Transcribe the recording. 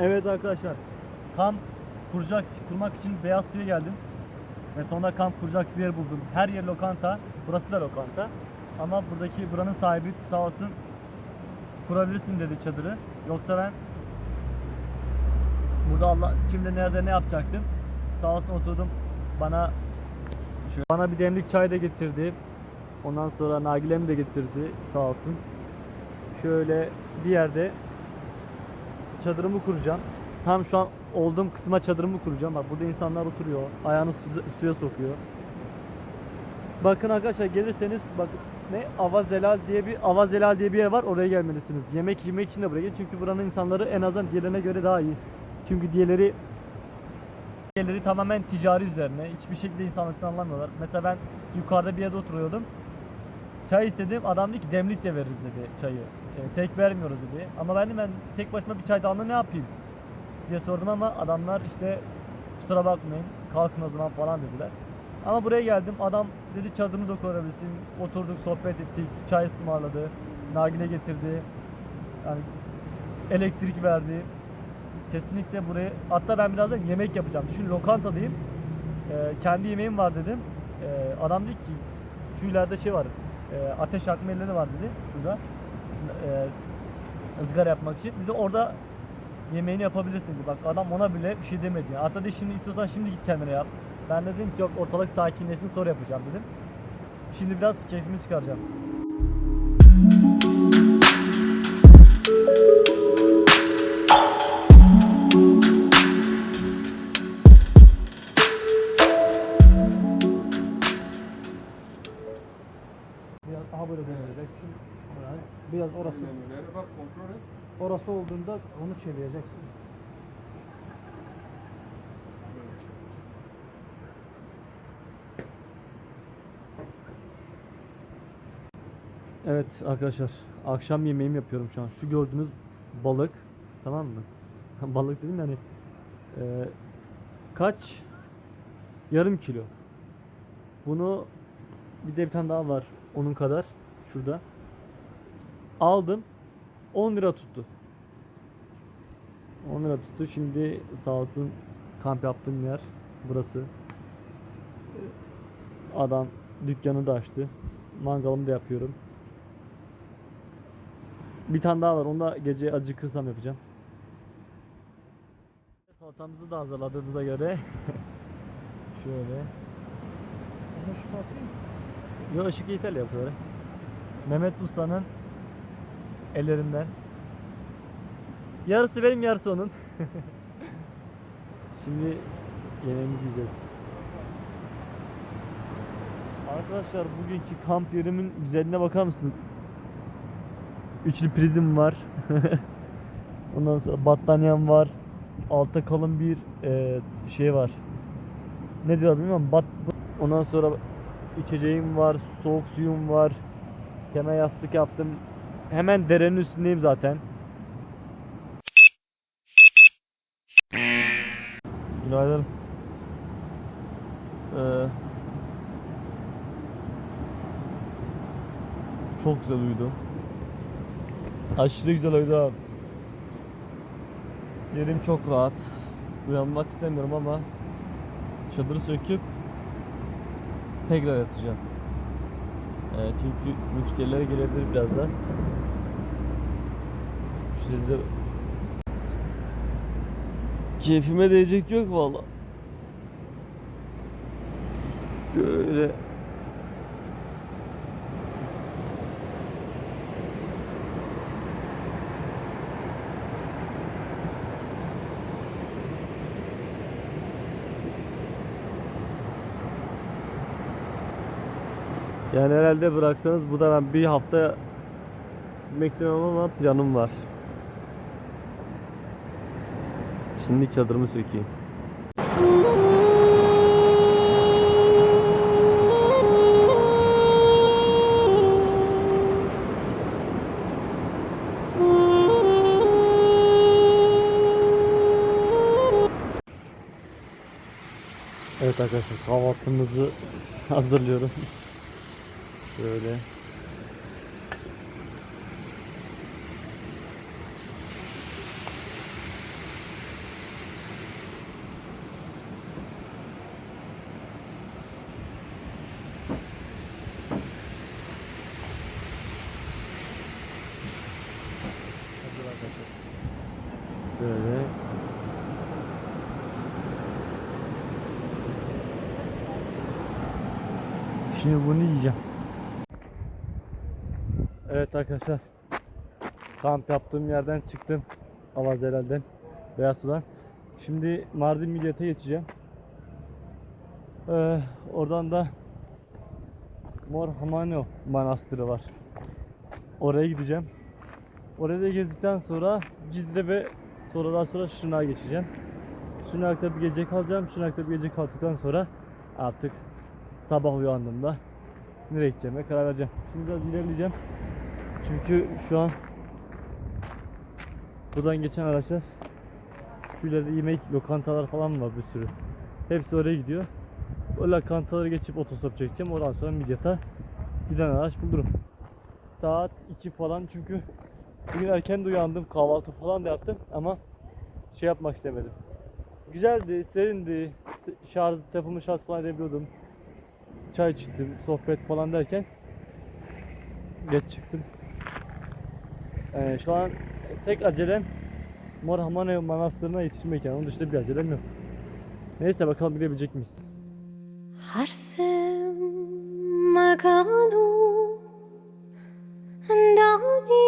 evet arkadaşlar. Kamp kuracak, kurmak için Beyaz Su'ya geldim. Ve sonra kamp kuracak bir yer buldum. Her yer lokanta. Burası da lokanta. Ama buradaki buranın sahibi sağ olsun kurabilirsin dedi çadırı. Yoksa ben burada Allah kimde nerede ne yapacaktım. Sağ olsun oturdum bana şöyle- bana bir demlik çay da getirdi. Ondan sonra nargilemi de getirdi sağ olsun. Şöyle bir yerde çadırımı kuracağım. Tam şu an olduğum kısma çadırımı kuracağım. Bak burada insanlar oturuyor. Ayağını su- suya sokuyor. Bakın arkadaşlar gelirseniz bak ne Avazelal diye bir Avazelal diye bir yer var. Oraya gelmelisiniz. Yemek yemek için de buraya gelin. Çünkü buranın insanları en azından diğerlerine göre daha iyi. Çünkü diğerleri diğerleri tamamen ticari üzerine. Hiçbir şekilde insanlıktan anlamıyorlar. Mesela ben yukarıda bir yerde oturuyordum. Çay istedim. Adam dedi ki demlik de veririz dedi çayı. E, tek vermiyoruz dedi. Ama ben de ben tek başıma bir çay damla ne yapayım diye sordum ama adamlar işte kusura bakmayın kalkın o zaman falan dediler. Ama buraya geldim adam dedi çadırını da kurabilirsin. Oturduk sohbet ettik. Çay ısmarladı. Nargile getirdi. Yani elektrik verdi. Kesinlikle buraya hatta ben birazdan yemek yapacağım. Düşün lokantadayım. Ee, kendi yemeğim var dedim. Ee, adam dedi ki şu ileride şey var. E, ateş yakma var dedi. Şurada. E, ızgara yapmak için. Dedi orada yemeğini yapabilirsin. Bak adam ona bile bir şey demedi. Yani. Hatta dedi şimdi istiyorsan şimdi git kendine yap. Ben de dedim ki yok ortalık sakinleşsin sonra yapacağım dedim. Şimdi biraz keyfimi çıkaracağım. Biraz aha böyle döndüreceksin. Yani biraz orası Menüleri bak kontrol et. orası olduğunda onu çevireceksin. Evet arkadaşlar akşam yemeğimi yapıyorum şu an. Şu gördüğünüz balık tamam mı? balık dedim yani e, kaç? Yarım kilo. Bunu bir de bir tane daha var onun kadar şurada. Aldım 10 lira tuttu. 10 lira tuttu. Şimdi sağ olsun kamp yaptığım yer burası. Adam dükkanı da açtı. Mangalımı da yapıyorum. Bir tane daha var. Onu da gece acıkırsam yapacağım. Salatamızı da hazırladığımıza göre şöyle. Atayım. Yo ışık yeterli yapıyor. Mehmet Usta'nın ellerinden. Yarısı benim yarısı onun. Şimdi yemeğimizi yiyeceğiz. Arkadaşlar bugünkü kamp yerimin güzelliğine bakar mısınız? Üçlü prizim var. Ondan sonra battaniyem var. Altta kalın bir e, şey var. Ne diyor bilmiyorum. Bat Ondan sonra içeceğim var, soğuk suyum var. Kemer yastık yaptım. Hemen derenin üstündeyim zaten. Günaydın. Ee, çok güzel uyudum. Aşırı güzel uyudum. Yerim çok rahat. Uyanmak istemiyorum ama çadırı söküp tekrar yatacağım. Ee, çünkü müşteriler gelebilir birazdan. Sizde keyfime değecek yok valla. Şöyle Yani herhalde bıraksanız bu da ben bir hafta istemem ama planım var. Şimdi çadırımı sökeyim. Evet arkadaşlar kahvaltımızı hazırlıyorum. Şöyle. Şimdi bunu yiyeceğim. Evet arkadaşlar. Kamp yaptığım yerden çıktım. Avazelel'den. Beyaz Sudan. Şimdi Mardin Midyat'a geçeceğim. Ee, oradan da Mor Hamano Manastırı var. Oraya gideceğim. Oraya da gezdikten sonra Cizre ve sonradan sonra Şırnak'a geçeceğim. Şırnak'ta bir gece kalacağım. Şırnak'ta bir gece kaldıktan sonra artık sabah uyandığımda nereye gideceğime karar vereceğim. Şimdi biraz ilerleyeceğim. Çünkü şu an buradan geçen araçlar şu ileride yemek lokantalar falan var bir sürü. Hepsi oraya gidiyor. O lokantaları geçip otostop çekeceğim. Oradan sonra Midyat'a giden araç bulurum. Saat 2 falan çünkü bugün erken de uyandım. Kahvaltı falan da yaptım ama şey yapmak istemedim. Güzeldi, serindi. Şarj, telefonu şarj falan edebiliyordum çay içtim, sohbet falan derken geç çıktım. Ee, şu an tek acelem Morhamane Manastırı'na yetişmek yani. Onun dışında bir acelem yok. Neyse bakalım bilebilecek miyiz? Harsem maganu Dani